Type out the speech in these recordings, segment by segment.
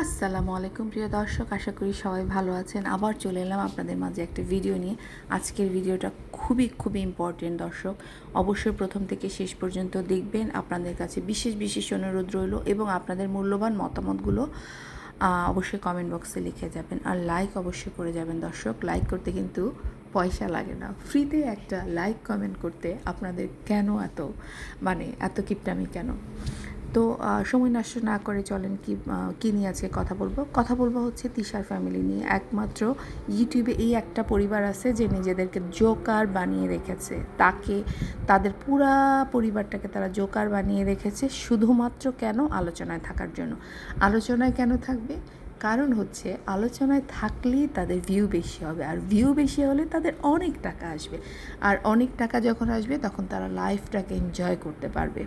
আসসালামু আলাইকুম, প্রিয় দর্শক। আশা করি সবাই ভালো আছেন। আবার চলে এলাম আপনাদের মাঝে একটা ভিডিও নিয়ে। আজকের ভিডিওটা খুবই খুবই ইম্পর্টেন্ট দর্শক। অবশ্যই প্রথম থেকে শেষ পর্যন্ত দেখবেন। আপনাদের কাছে বিশেষ বিশেষ অনুরোধ রইল এবং আপনাদের মূল্যবান মতামতগুলো অবশ্যই কমেন্ট বক্সে লিখে যাবেন। আর লাইক অবশ্যই করে যাবেন দর্শক। লাইক করতে কিন্তু পয়সা লাগে না। ফ্রিতে একটা লাইক কমেন্ট করতে আপনাদের কেন এত? মানে এত কিপটামি কেন? তো সময় নষ্ট না করে চলেন কি কি নিয়ে আজকে কথা বলব? কথা বলব হচ্ছে তিশার ফ্যামিলি নিয়ে। একমাত্র ইউটিউবে এই একটা পরিবার আছে যে নিজেদেরকে জোকার বানিয়ে রেখেছে। তাকে, তাদের পুরা পরিবারটাকে তারা জোকার বানিয়ে রেখেছে শুধুমাত্র কেন আলোচনায় থাকার জন্য। আলোচনায় কেন থাকবে? কারণ হচ্ছে আলোচনায় থাকলেই তাদের ভিউ বেশি হবে। আর ভিউ বেশি হলে তাদের অনেক টাকা আসবে। আর অনেক টাকা যখন আসবে তখন তারা লাইফটাকে এনজয় করতে পারবে।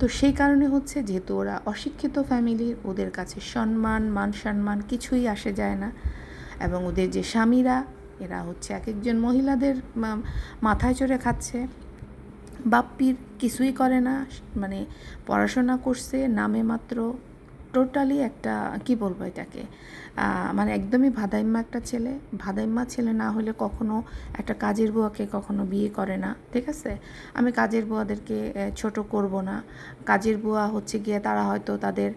তো সেই কারণে হচ্ছে যেহেতু ওরা অশিক্ষিত ফ্যামিলির ওদের কাছে সম্মান, মান সম্মান কিছুই আসে যায় না এবং ওদের যে স্বামীরা, এরা হচ্ছে এক একজন মহিলাদের মাথায় চড়ে খাচ্ছে। বাপ্পির কিছুই করে না মানে পড়াশোনা করছে নামে মাত্র টোটালি একটা, কি বলব এটাকে মানে একদমই ভাদাইম্মা একটা ছেলে। ভাদাইম্মা ছেলে না হলে কখনো একটা কাজের বুয়াকে কখনো বিয়ে করে না, ঠিক আছে? আমি কাজের বুয়াদেরকে ছোট করব না। কাজের বুয়া হচ্ছে গিয়ে তারা হয়তো তাদের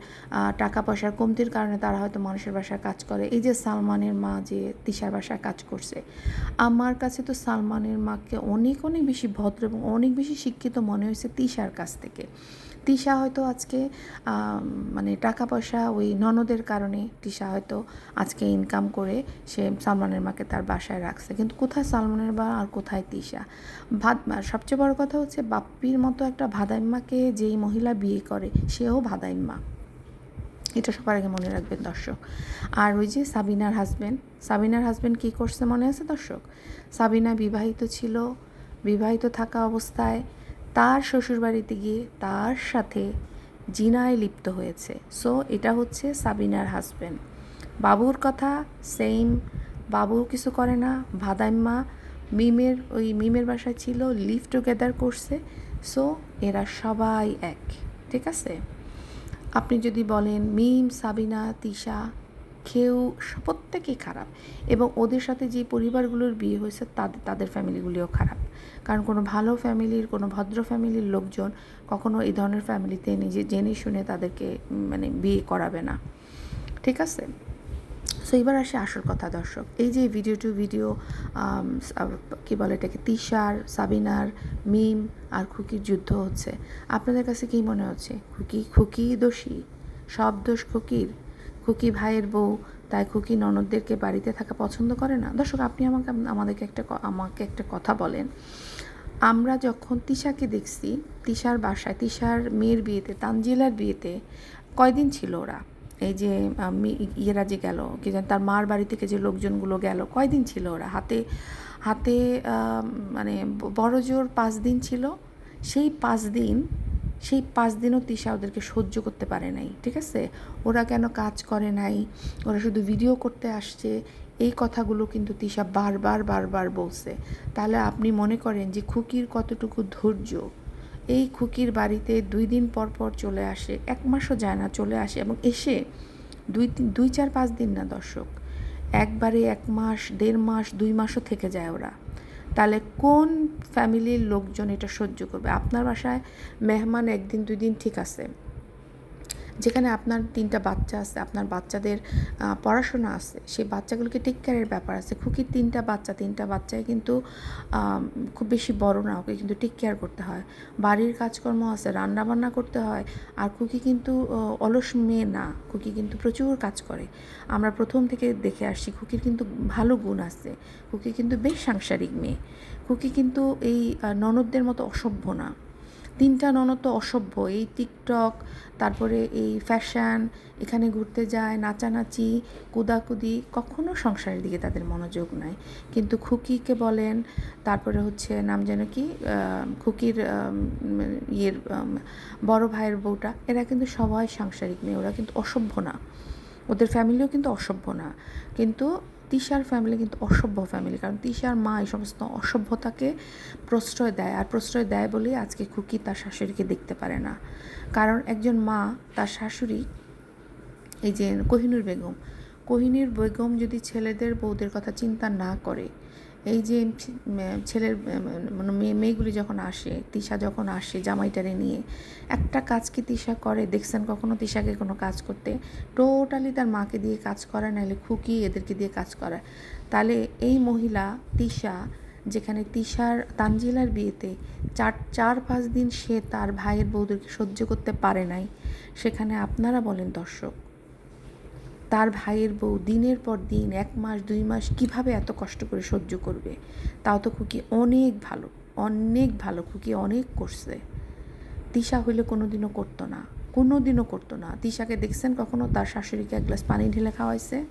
টাকা পয়সার কমতির কারণে তারা হয়তো মানুষের বাসায় কাজ করে। এই যে সালমানের মা যে তিশার বাসায় কাজ করছে, আমার কাছে তো সালমানের মাকে অনেক অনেক বেশি ভদ্র এবং অনেক বেশি শিক্ষিত মনে হয়েছে তিশার কাছ থেকে। তিশা হয়তো আজকে মানে টাকা পয়সা ওই ননদের কারণে তিশা হয়তো আজকে ইনকাম করে সে সালমানের মাকে তার বাসায় রাখছে। কিন্তু কোথায় সালমানের বা আর কোথায় তিশা? ভাদ সবচেয়ে বড় কথা হচ্ছে বাপ্পির মতো একটা ভাদাইম্মাকে যেই মহিলা বিয়ে করে, সেও ভাদাইম্মা। এটা সবার আগে মনে রাখবেন দর্শক। আর ওই যে সাবিনার হাজবেন্ড সাবিনার হাজবেন্ড কী করছে মনে আছে দর্শক? সাবিনা বিবাহিত ছিল, বিবাহিত থাকা অবস্থায় তার শ্বশুরবাড়িতে গিয়ে তার সাথে জিনায় লিপ্ত হয়েছে। সো এটা হচ্ছে সাবিনার হাজবেন্ড বাবুর কথা সেম বাবু কিছু করে না। ভাদাইম্মা মিমের, ওই মিমের বাসায় ছিল লিভ টুগেদার করছে। সো এরা সবাই এক। ঠিক আছে? আপনি যদি বলেন, মিম, সাবিনা, তিশা কেউ প্রত্যেকেই খারাপ এবং ওদের সাথে যে পরিবারগুলোর বিয়ে হয়েছে তাদের তাদের ফ্যামিলিগুলিও খারাপ। কারণ কোনো ভালো ফ্যামিলির, কোনো ভদ্র ফ্যামিলির লোকজন কখনো এই ধরনের ফ্যামিলিতে নিজে জেনে শুনে তাদেরকে মানে বিয়ে করাবে না। ঠিক আছে? সো এবার আসে আসল কথা, দর্শক। এই যে ভিডিও টু ভিডিও কী বলে এটাকে, তিশার, সাবিনার মিম আর খুকির যুদ্ধ হচ্ছে। আপনাদের কাছে কী মনে হচ্ছে? খুকি খুকি দোষী? সব দোষ খুকির? খুকি ভাইয়ের বউ, তাই খুকি ননদদেরকে বাড়িতে থাকা পছন্দ করে না? দর্শক, আপনি আমাকে, আমাদেরকে একটা আমাকে একটা কথা বলেন। আমরা যখন তিশাকে দেখছি, তিশার বাসায়, তিশার মেয়ের বিয়েতে, তানজিলার বিয়েতে, কয়দিন ছিল ওরা? এই যে ইয়েরা যে গেল, কি জানি, তার মার বাড়ি থেকে যে লোকজনগুলো গেল, কয়দিন ছিল ওরা? হাতে হাতে মানে বড় জোর পাঁচ দিন ছিল। সেই পাঁচ দিন সেই পাঁচ দিনও তিশা ওদেরকে সহ্য করতে পারে নাই, ঠিক আছে? ওরা কেন কাজ করে নাই? ওরা শুধু ভিডিও করতে আসছে। এই কথাগুলো কিন্তু তিশা বারবার বারবার বলছে। তাহলে আপনি মনে করেন যে খুকির কতটুকু ধৈর্য? এই খুকির বাড়িতে দুই দিন পর পর চলে আসে, এক মাসও যায় না চলে আসে এবং এসে দুই দুই, চার, পাঁচ দিন না দর্শক, একবারে এক মাস, দেড় মাস, দুই মাসও থেকে যায় ওরা। তাহলে কোন ফ্যামিলির লোকজন এটা সহ্য করবে? আপনার বাসায় মেহমান একদিন, দুই দিন ঠিক আছে। যেখানে আপনার তিনটা বাচ্চা আছে, আপনার বাচ্চাদের পড়াশোনা আছে, সেই বাচ্চাগুলোকে টেক কেয়ারের ব্যাপার আছে। খুকির তিনটা বাচ্চা, তিনটা বাচ্চায় কিন্তু খুব বেশি বড় না, ওকে কিন্তু টেক কেয়ার করতে হয়। বাড়ির কাজকর্ম আছে রান্না বান্না করতে হয়, আর খুকি কিন্তু অলস মেয়ে না, খুকি কিন্তু প্রচুর কাজ করে। আমরা প্রথম থেকে দেখে আসছি, খুকির কিন্তু ভালো গুণ আছে, খুকি কিন্তু বেশ সাংসারিক মেয়ে। খুকি কিন্তু এই ননদদের মতো অসভ্য না। তিনটা ননদ তো অসভ্য, এই টিকটক, তারপরে এই ফ্যাশন, এখানে ঘুরতে যায়, নাচানাচি, কুদাকুদি, কখনো সংসারের দিকে তাদের মনোযোগ নাই। কিন্তু খুকিকে বলেন, তারপরে হচ্ছে নাম যেন কি খুকির ইয়ের বড় ভাইয়ের বউটা, এরা কিন্তু সবাই সাংসারিক মেয়ে, ওরা কিন্তু অসভ্য না। ওদের ফ্যামিলিও কিন্তু অসভ্য না। কিন্তু তিশার ফ্যামিলি কিন্তু অসভ্য ফ্যামিলি কারণ তিশার মা এই সমস্ত অসভ্যতাকে প্রশ্রয় দেয়। আর প্রশ্রয় দেয় বলেই আজকে খুকি তার শাশুড়িকে দেখতে পারে না। কারণ একজন মা, তার শাশুড়ি এই যে কোহিনুর বেগম কোহিনুর বেগম যদি ছেলেদের বউদের কথা চিন্তা না করে এই যে ছেলের মানে মেয়ে, মেয়েগুলি যখন আসে, তিশা যখন আসে জামাইটারে নিয়ে, একটা কাজ কি তিশা করে? দেখছেন কখনো তিশাকে কোনো কাজ করতে? টোটালি তার মাকে দিয়ে কাজ করায়, নাহলে খুকি এদেরকে দিয়ে কাজ করায়। তাহলে এই মহিলা, তিশা, যেখানে তিশার তানজিলার বিয়েতে চার চার, পাঁচ দিন সে তার ভাইয়ের বউদেরকে সহ্য করতে পারে নাই, সেখানে আপনারা বলেন দর্শক। তার ভাইয়ের বউ দিনের পর দিন, এক মাস, দুই মাস কীভাবে এত কষ্ট করে সহ্য করবে? তাও তো খুকি অনেক ভালো অনেক ভালো খুকি অনেক করছে। তিশা হইলে কোনো দিনও করতো না কোনো দিনও করতো না। তিশাকে দেখছেন কখনো? তার শাশুড়িকে এক গ্লাস পানি ঢেলে খাওয়াইছে,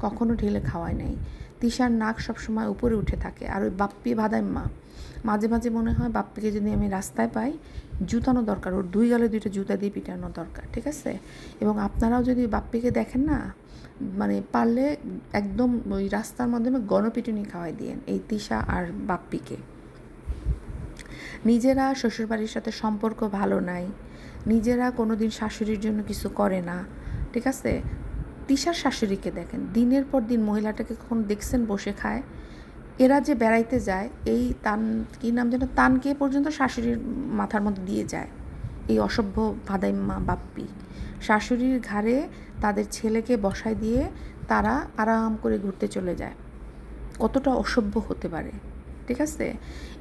কখনো ঢেলে খাওয়ায় নাই। তিশার নাক সবসময় উপরে উঠে থাকে আর ওই বাপ্পি ভাদাইম্মা মাঝে মাঝে মনে হয় বাপ্পিকে যদি আমি রাস্তায় পাই, জুতানো দরকার, ওর দুই গালে দুইটা জুতা দিয়ে পিটানো দরকার, ঠিক আছে? এবং আপনারাও যদি বাপ্পিকে দেখেন না মানে পারলে একদম ওই রাস্তার মাধ্যমে গণপিটুনি খাওয়াই দিয়েন এই তিশা আর বাপ্পিকে। নিজেরা শ্বশুরবাড়ির সাথে সম্পর্ক ভালো নাই, নিজেরা কোনো দিন শাশুড়ির জন্য কিছু করে না, ঠিক আছে? তিশার শাশুড়িকে দেখেন। দিনের পর দিন মহিলাটাকে কখন দেখছেন, বসে খায়। এরা যে বেড়াইতে যায়, এই তান, কি নাম যেন, তানকে পর্যন্ত শাশুড়ির মাথার মধ্যে দিয়ে যায়। এই অসভ্য ভাদাইম্মা বাপ্পি। শাশুড়ির ঘাড়ে তাদের ছেলেকে বসায় দিয়ে তারা আরাম করে ঘুরতে চলে যায়। কতটা অসভ্য হতে পারে। ঠিক আছে?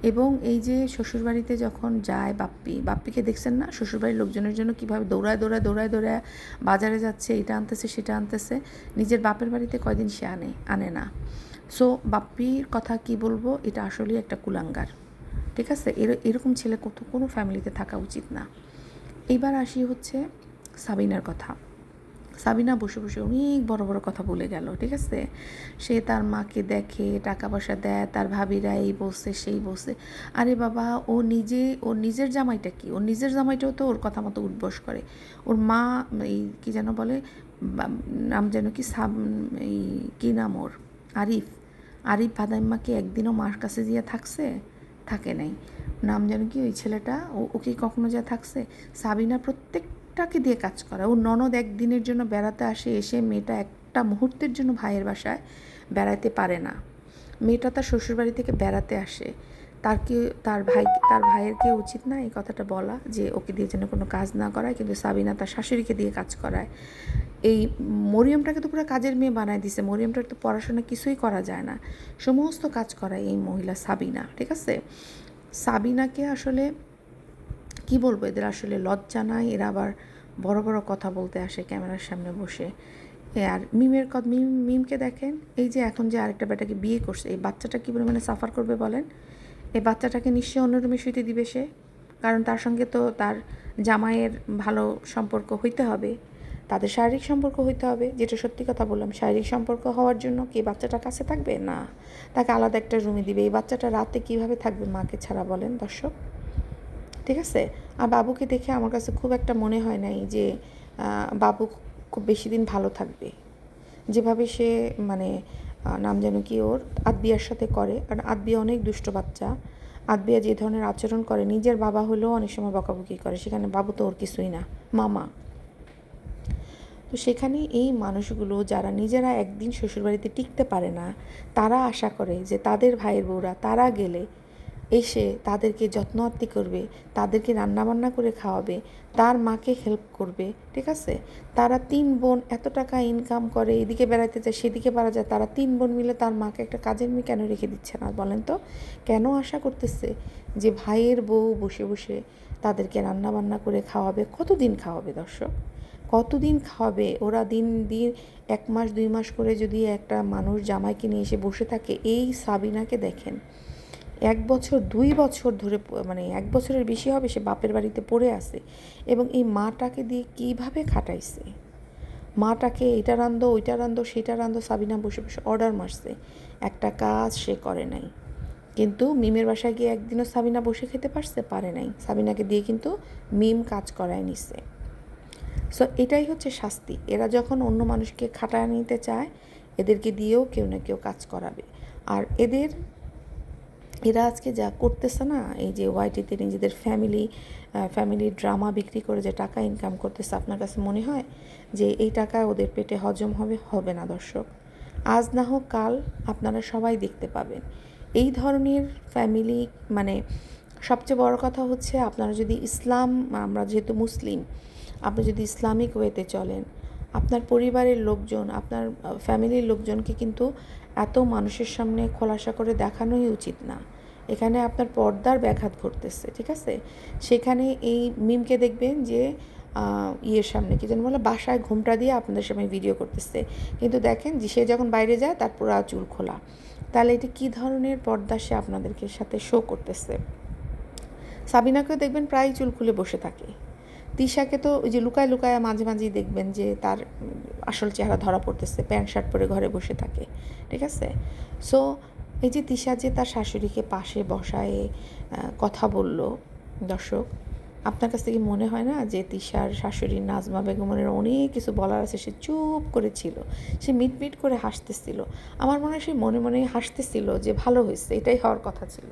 এবং এই যে শ্বশুরবাড়িতে যখন যায় বাপ্পি, বাপ্পিকে দেখছেন না? শ্বশুরবাড়ির লোকজনের জন্য কীভাবে দৌড়ায় দৌড়ায় দৌড়ায় দৌড়ায় বাজারে যাচ্ছে, এটা আনতেছে, সেটা আনতেছে, নিজের বাপের বাড়িতে কয়দিন সে আনে আনে না। সো বাপ্পির কথা কি বলব? এটা আসলেই একটা কুলাঙ্গার। ঠিক আছে? এর, এরকম ছেলে কত, কোনো ফ্যামিলিতে থাকা উচিত না। এইবার আসি হচ্ছে সাবিনার কথা। সাবিনা বসে বসে অনেক বড় বড় কথা বলে গেল, ঠিক আছে? সে তার মাকে দেখে, টাকা পয়সা দেয়, তার ভাবিরা এই বসে সেই বসে আরে বাবা, ও নিজে ওর নিজের জামাইটা কি? ওর নিজের জামাইটাও তো ওর কথা মতো উদ্বোস করে। ওর মা, এই কি যেন বলে নাম যেন কি সাব এই কী নাম ওর? আরিফ। আরিফ বাদাইম্মাকে একদিনও মার কাছে গিয়ে থাকছে? থাকে নাই। নাম যেন কি ওই ছেলেটা, ও ওকে কখনো যা থাকছে? সাবিনা প্রত্যেকটাকে দিয়ে কাজ করা। ও ননদ একদিনের জন্য বেড়াতে আসে, এসে মেয়েটা একটা মুহূর্তের জন্য ভাইয়ের বাসায় বেড়াতে পারে না। মেয়েটা তার শ্বশুরবাড়ি থেকে বেড়াতে আসে। তার কি তার ভাই, তার ভাইয়ের কি উচিত না এই কথাটা বলা যে ওকে দিয়ে যেন কোনো কাজ না করায়, কিন্তু সাবিনা তার শাশুড়িকে দিয়ে কাজ করায়। এই মরিয়মটাকে তো পুরো কাজের মেয়ে বানায় দিছে। মরিয়মটার তো পড়াশোনা কিছুই করা যায় না। সমস্ত কাজ করায় এই মহিলা সাবিনা, ঠিক আছে? সাবিনাকে আসলে কি বলব? এদের আসলে লজ্জা নাই। এরা আবার বড় বড় কথা বলতে আসে ক্যামেরার সামনে বসে। আর মিমের কথা মিম, মিমকে দেখেন? এই যে এখন যে আরেকটা বেটাকে বিয়ে করছে, এই বাচ্চাটা কী পরিমাণে সাফার করবে বলেন? এই বাচ্চাটাকে নিশ্চয়ই অন্য রুমে শুইতে দিবে সে? কারণ তার সঙ্গে তো তার জামাইয়ের ভালো সম্পর্ক হইতে হবে। তাদের শারীরিক সম্পর্ক হইতে হবে। যেটা সত্যি কথা বললাম, শারীরিক সম্পর্ক হওয়ার জন্য কি বাচ্চাটা কাছে থাকবে? না। তাকে আলাদা একটা রুমে দিবে। এই বাচ্চাটা রাতে কীভাবে থাকবে মাকে ছাড়া বলেন দর্শক? ঠিক আছে? আর বাবুকে দেখে আমার কাছে খুব একটা মনে হয় নাই যে বাবু খুব বেশি দিন ভালো থাকবে। যেভাবে সে মানে নাম যেন কি ওর, আদবিয়ার সাথে করে। কারণ আদবিয়া অনেক দুষ্ট বাচ্চা। আদবিয়া যে ধরনের আচরণ করে, নিজের বাবা হলেও অনেক সময় বকাবকি করে। সেখানে বাবু তো ওর কিছুই না, মামা। তো সেখানে এই মানুষগুলো যারা নিজেরা একদিন শ্বশুরবাড়িতে টিকতে পারে না, তারা আশা করে যে তাদের ভাইয়ের বউরা তারা গেলে এসে তাদেরকে যত্ন আত্তি করবে, তাদেরকে রান্নাবান্না করে খাওয়াবে, তার মাকে হেল্প করবে, ঠিক আছে? তারা তিন বোন এত টাকা ইনকাম করে, এদিকে বেড়াতে যায়, সেদিকে পারা যায়, তারা তিন বোন মিলে তার মাকে একটা কাজের মেয়ে কেন রেখে দিচ্ছে না বলেন তো? কেন আশা করতেছে যে ভাইয়ের বউ বসে বসে তাদেরকে রান্নাবান্না করে খাওয়াবে? কতদিন খাওয়াবে দর্শক? কতদিন খাওয়াবে? ওরা দিন দিন এক মাস, দুই মাস করে যদি একটা মানুষ জামাইকে নিয়ে এসে বসে থাকে, এই সাবিনাকে দেখেন। এক বছর, দুই বছর ধরে মানে এক বছরের বেশি হবে সে বাপের বাড়িতে পড়ে আছে এবং এই মাটাকে দিয়ে কীভাবে খাটাইছে? মাটাকে এটা রান্ধো ওইটা রান্ধো সেটা রান্ধো সাবিনা বসে বসে অর্ডার মারছে। একটা কাজ সে করে নাই। কিন্তু মিমের বাসায় গিয়ে একদিনও সাবিনা বসে খেতে পারছে, পারে নাই। সাবিনাকে দিয়ে কিন্তু মিম কাজ করায় নিছে। সো এটাই হচ্ছে শাস্তি। এরা যখন অন্য মানুষকে খাটায় নিতে চায়, এদেরকে দিয়েও কেউ না কেউ কাজ করাবে। আর এদের এরা আজকে যা করতেছে না, এই যে ওয়াইটিতে নিজেদের ফ্যামিলি ফ্যামিলি ড্রামা বিক্রি করে যে টাকা ইনকাম করতেছে, আপনার কাছে মনে হয় যে এই টাকা ওদের পেটে হজম হবে? হবে না, দর্শক। আজ না হোক কাল আপনারা সবাই দেখতে পাবেন। এই ধরনের ফ্যামিলি মানে সবচেয়ে বড় কথা হচ্ছে আপনারা যদি ইসলাম, আমরা যেহেতু মুসলিম, আপনি যদি ইসলামিক ওয়েতে চলেন আপনার পরিবারের লোকজন, আপনার ফ্যামিলির লোকজনকে কিন্তু এত মানুষের সামনে খোলাসা করে দেখানোই উচিত না। এখানে আপনার পর্দার ব্যাঘাত ঘটতেছে, ঠিক আছে? সেখানে এই মিমকে দেখবেন যে ইয়ের সামনে কি যেন বলে, বাসায় ঘুমটা দিয়ে আপনাদের সামনে ভিডিও করতেছে। কিন্তু দেখেন যে, সে যখন বাইরে যায়, তার পুরো চুল খোলা। তাহলে এটি কী ধরনের পর্দা সে আপনাদেরকে সাথে শো করতেছে? সাবিনাকেও দেখবেন প্রায় চুল খুলে বসে থাকে। তিশাকে তো ওই যে লুকায় লুকায় মাঝে মাঝেই দেখবেন যে তার আসল চেহারা ধরা পড়তেছে, প্যান্ট, শার্ট পরে ঘরে বসে থাকে, ঠিক আছে? সো এই যে তিশা যে তার শাশুড়িকে পাশে বসায় কথা বলল, দর্শক, আপনার কাছ থেকে মনে হয় না যে তিশার শাশুড়ি নাজমা বেগমের অনেক কিছু বলার আছে? সে চুপ করেছিল সে মিটমিট করে হাসতেছিল। আমার মনে হয় সে মনে মনে হাসতেছিল যে ভালো হয়েছে, এটাই হওয়ার কথা ছিল।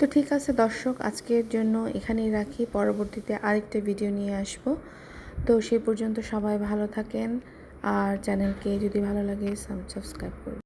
তো ঠিক আছে দর্শক, আজকের জন্য এখানেই রাখি। পরবর্তীতে আরেকটা ভিডিও নিয়ে আসব। তো সেই পর্যন্ত সবাই ভালো থাকেন। আর চ্যানেলকে যদি ভালো লাগে সাবস্ক্রাইব করবেন।